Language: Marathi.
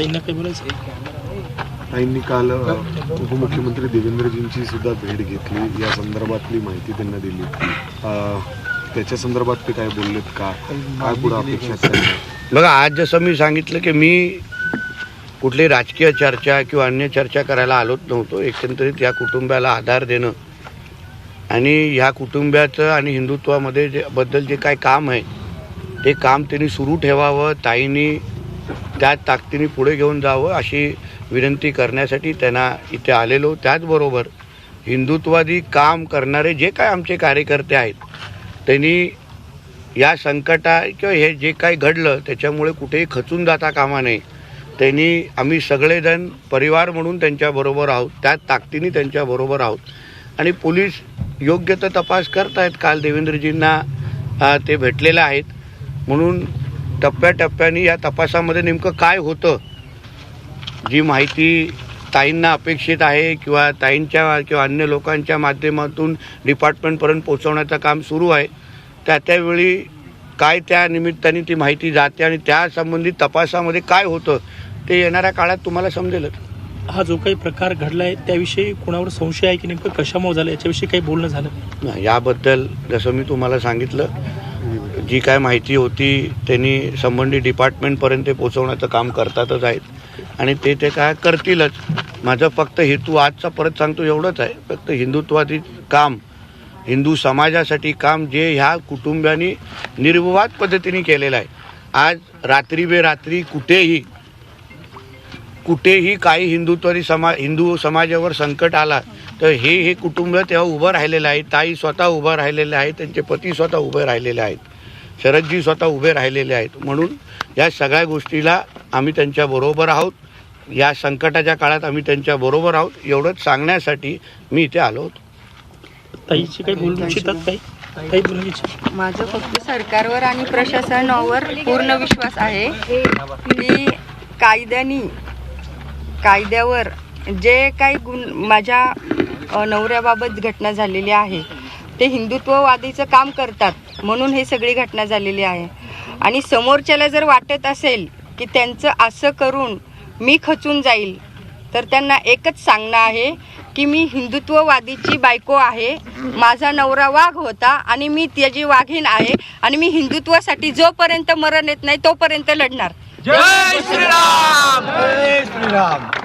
ताईंना काही बोलायचं? ताईंनी काल उपमुख्यमंत्री देवेंद्रजींची सुद्धा भेट घेतली. या संदर्भातली माहिती त्यांना दिली. अ, त्याच्या संदर्भात ते काय बोललेत का? काय पुढे अपेक्षा? बघा आज जसं मी सांगितलं की मी कुठली राजकीय चर्चा किंवा अन्य चर्चा करायला आलोच नव्हतो. एकंदरीत या कुटुंबाला आधार देणं आणि ह्या कुटुंबाचं आणि हिंदुत्वामध्ये जे बद्दल जे काय काम आहे ते काम त्यांनी सुरू ठेवावं. ताईंनी त्या ताकदीने पुढे घेऊन जावं अशी विनंती करण्यासाठी त्यांना इथे आलेलो. त्याचबरोबर हिंदुत्वादी काम करणारे जे काय आमचे कार्यकर्ते आहेत त्यांनी या संकटा किंवा हे जे काही घडलं त्याच्यामुळे कुठेही खचून जाता कामा नये. त्यांनी आम्ही सगळेजण परिवार म्हणून त्यांच्याबरोबर आहोत त्या ताकदीने त्यांच्याबरोबर आहोत. आणि पोलीस योग्य तर तपास करत आहेत काल देवेंद्रजींना ते भेटलेलं आहेत. म्हणून टप्प्याटप्प्याने या तपासामध्ये नेमकं काय होतं? जी माहिती ताईंना अपेक्षित आहे किंवा ताईंच्या किंवा अन्य लोकांच्या माध्यमातून डिपार्टमेंटपर्यंत पोहोचवण्याचं काम सुरू आहे त्या त्यावेळी काय त्या निमित्ताने ती माहिती जाते आणि त्या संबंधित तपासामध्ये काय होतं ते येणाऱ्या काळात तुम्हाला समजेलच. हा जो काही प्रकार घडलाय त्याविषयी कोणावर संशय आहे की नेमकं कशामुळे झालं? याच्याविषयी काही बोलणं झालं? याबद्दल जसं मी तुम्हाला सांगितलं जी काय माहिती होती त्यांनी संबंधित डिपार्टमेंटपर्यंत ते पोहोचवण्याचं काम करतातच आहेत. आणि ते ते काय करतीलच. माझं फक्त हेतू आजचा परत सांगतो एवढंच आहे. फक्त हिंदुत्वादी काम हिंदू समाजासाठी काम जे ह्या कुटुंबानी निर्विवाद पद्धतीने केलेलं आहे. आज रात्री बेरात्री कुठेही कुठेही काही हिंदुत्वादी समा हिंदू समाजावर संकट आला तर हे हे कुटुंब तेव्हा उभं राहिलेलं आहे. ताई स्वतः उभं राहिलेलं आहे. त्यांचे पती स्वतः उभे राहिलेले आहेत. शरदजी स्वतः उभे राहिलेले आहेत. म्हणून या सगळ्या गोष्टीला आम्ही त्यांच्याबरोबर आहोत. या संकटाच्या काळात आम्ही त्यांच्याबरोबर आहोत. एवढंच सांगण्यासाठी मी इथे आलो होतो. ताईची काही बोलू इच्छितात काही माझं फक्त सरकारवर आणि प्रशासनावर पूर्ण विश्वास आहे. की कायद्यानी कायद्यावर जे काही गुण माझ्या नवऱ्याबाबत घटना झालेली आहे ते हिंदुत्ववादीचं काम करतात. म्हणून हे सगळी घटना झालेली आहे. आणि समोरच्याला जर वाटत असेल की त्यांचं असं करून मी खचून जाईल तर त्यांना एकच सांगणं आहे की मी हिंदुत्ववादीची बायको आहे माझा नवरा वाघ होता आणि मी त्याची वाघीण आहे आणि मी हिंदुत्वासाठी जोपर्यंत मरण येत नाही तोपर्यंत लढणार.